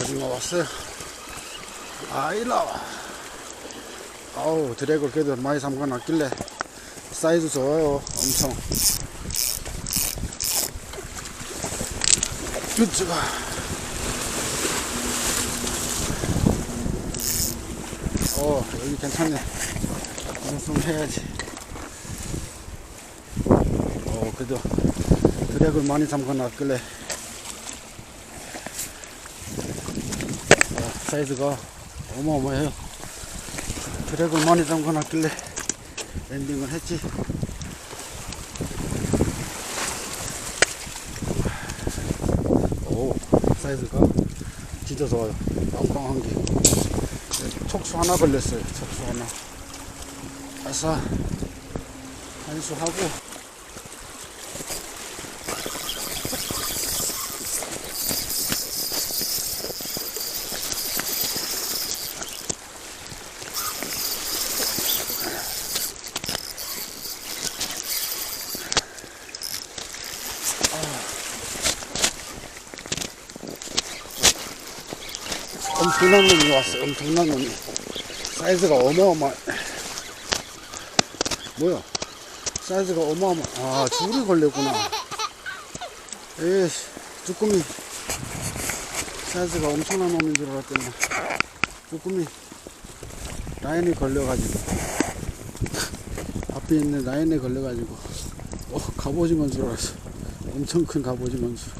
낭어 왔어요. 아이 나와. 아우 드래그 그래도 많이 잠궈놨길래 사이즈 좋아요. 엄청. 뷰츠가. 어 여기 괜찮네. 방송 해야지. 어 그래도 드래그 많이 잠궈놨길래 어, 사이즈가 어마어마해요. 드래그 많이 잠궈놨길래 랜딩을 했지. 오, 사이즈가 진짜 좋아요. 빵빵한 게. 촉수 하나 걸렸어요. 촉수 하나. 아싸. 한수 하고. 엄청난 놈이 왔어. 엄청난 놈이. 사이즈가 어마어마. 뭐야? 사이즈가 어마어마. 아, 줄이 걸렸구나. 에이씨, 쭈꾸미. 사이즈가 엄청난 놈인 줄 알았더니. 쭈꾸미. 라인이 걸려가지고. 앞에 있는 라인에 걸려가지고. 어, 갑오징어인 줄 알았어. 엄청 큰 갑오징어인 줄.